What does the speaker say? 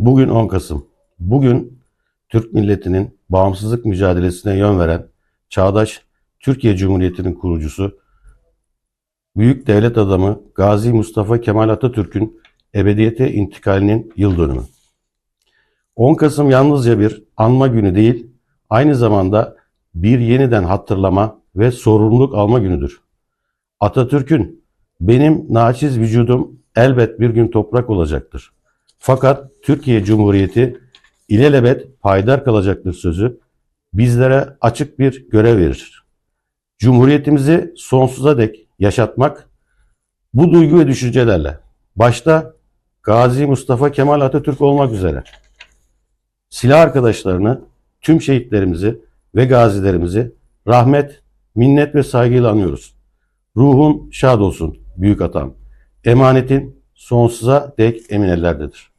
Bugün 10 Kasım. Bugün Türk milletinin bağımsızlık mücadelesine yön veren çağdaş Türkiye Cumhuriyeti'nin kurucusu, büyük devlet adamı Gazi Mustafa Kemal Atatürk'ün ebediyete intikalinin yıl dönümü. 10 Kasım yalnızca bir anma günü değil, aynı zamanda bir yeniden hatırlama ve sorumluluk alma günüdür. Atatürk'ün benim naçiz vücudum elbet bir gün toprak olacaktır. Fakat Türkiye Cumhuriyeti ilelebet payidar kalacaktır sözü bizlere açık bir görev verir. Cumhuriyetimizi sonsuza dek yaşatmak bu duygu ve düşüncelerle başta Gazi Mustafa Kemal Atatürk olmak üzere silah arkadaşlarını, tüm şehitlerimizi ve gazilerimizi rahmet, minnet ve saygıyla anıyoruz. Ruhun şad olsun büyük atam. Emanetin sonsuza dek emin ellerdedir.